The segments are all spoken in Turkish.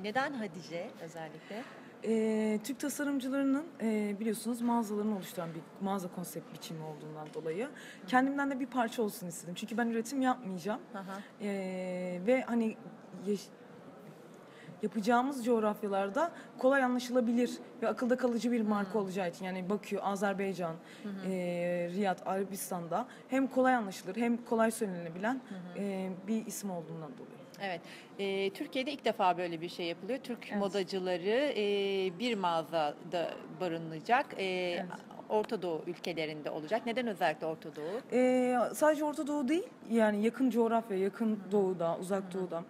E, neden Hatice özellikle? Ee, Türk tasarımcılarının e, biliyorsunuz mağazalarını oluşturan bir mağaza konsept biçimi olduğundan dolayı kendimden de bir parça olsun istedim. Çünkü ben üretim yapmayacağım. Hı hı. Ee, ve hani yapacağımız coğrafyalarda kolay anlaşılabilir ve akılda kalıcı bir marka olacağı için yani Bakü, Azerbaycan, e, Riyad, Arabistan'da hem kolay anlaşılır hem kolay söylenebilen e, bir isim olduğundan dolayı. Evet. E, Türkiye'de ilk defa böyle bir şey yapılıyor. Türk Evet. modacıları e, bir mağazada barınacak. E, Orta Doğu ülkelerinde olacak. Neden özellikle Orta Doğu? Ee, sadece Orta Doğu değil yani yakın coğrafya, yakın doğuda, uzak doğuda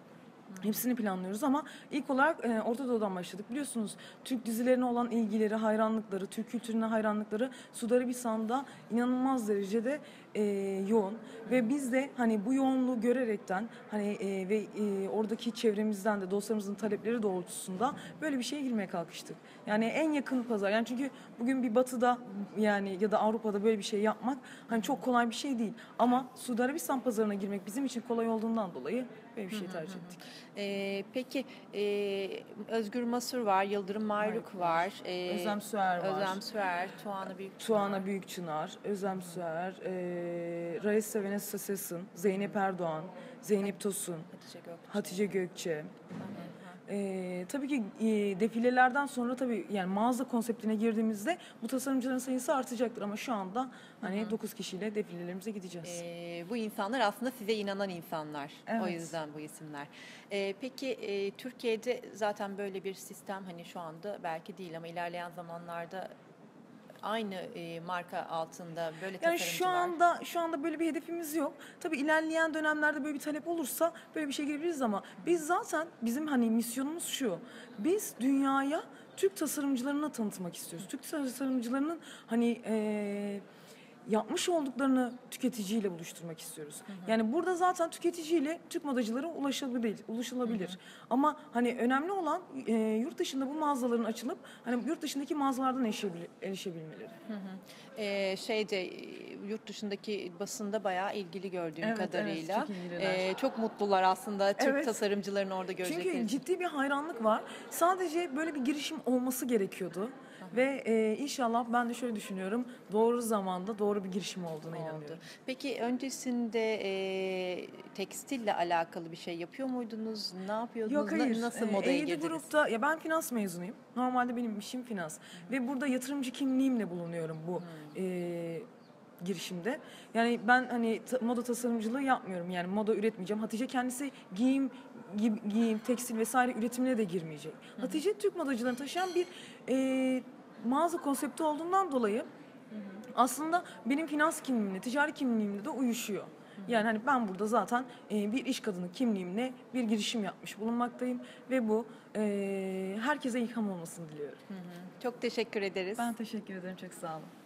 hepsini planlıyoruz ama ilk olarak e, Orta Doğu'dan başladık. Biliyorsunuz Türk dizilerine olan ilgileri, hayranlıkları, Türk kültürüne hayranlıkları Suudi Arabistan'da inanılmaz derecede e, yoğun ve biz de hani bu yoğunluğu görerekten hani e, ve e, oradaki çevremizden de dostlarımızın talepleri doğrultusunda böyle bir şeye girmeye kalkıştık. Yani en yakın pazar. Yani çünkü bugün bir batıda yani ya da Avrupa'da böyle bir şey yapmak hani çok kolay bir şey değil. Ama Suudi Arabistan pazarına girmek bizim için kolay olduğundan dolayı böyle bir şey tercih ettik. E, peki e, Özgür Masur var, Yıldırım Mayruk var. E, Özlem Süer var. Özlem Süer, Tuana Büyük. Tuana Büyükçınar, Özlem Süer, e, Raisa Vanessa Sessin, Zeynep Erdoğan, Zeynep Tosun, Hatice Gök. Hatice Gökçe. E, tabii ki e, defilelerden sonra tabii yani mağaza konseptine girdiğimizde bu tasarımcıların sayısı artacaktır ama şu anda hani 9 kişiyle defilelerimize gideceğiz. Ee, bu insanlar aslında size inanan insanlar. O Evet. yüzden bu isimler. Ee, peki e, Türkiye'de zaten böyle bir sistem hani şu anda belki değil ama ilerleyen zamanlarda aynı e, marka altında böyle Yani şu anda şu anda böyle bir hedefimiz yok. Tabii ilerleyen dönemlerde böyle bir talep olursa böyle bir şey girebiliriz ama biz zaten bizim hani misyonumuz şu. Biz dünyaya Türk tasarımcılarını tanıtmak istiyoruz. Türk tasarımcılarının hani eee, yapmış olduklarını tüketiciyle buluşturmak istiyoruz. Yani burada zaten tüketiciyle Türk modacıları ulaşılabilir, ulaşılabilir. Ama hani önemli olan eee, yurt dışında bu mağazaların açılıp hani yurt dışındaki mağazalardan erişebil- erişebilmeleri. Ee, şeyde e, yurt dışındaki basında bayağı ilgili gördüğüm Evet, evet, kadarıyla. çok ilgililer. Ee, çok mutlular aslında Türk Evet. tasarımcıların orada görecekleri. Çünkü ciddi bir hayranlık var. Sadece böyle bir girişim olması gerekiyordu. Ve e, inşallah ben de şöyle düşünüyorum. Doğru zamanda doğru bir girişim olduğuna oldu. inanıyorum. Peki öncesinde e, tekstille alakalı bir şey yapıyor muydunuz? Ne yapıyordunuz? Yok hayır. Nasıl Ee, modaya E7 girdiniz? grupta ya ben finans mezunuyum. Normalde benim işim finans ve burada yatırımcı kimliğimle bulunuyorum bu Hmm. e, girişimde. Yani ben hani moda tasarımcılığı yapmıyorum. Yani moda üretmeyeceğim. Hatice kendisi giyim gi- giyim, tekstil vesaire üretimine de girmeyecek. Hatice Türk modacılarını taşıyan bir e, mağaza konsepti olduğundan dolayı aslında benim finans kimliğimle, ticari kimliğimle de uyuşuyor. Yani hani ben burada zaten e, bir iş kadını kimliğimle bir girişim yapmış bulunmaktayım ve bu e, herkese ilham olmasını diliyorum. Çok teşekkür ederiz. Ben teşekkür ederim çok sağ olun.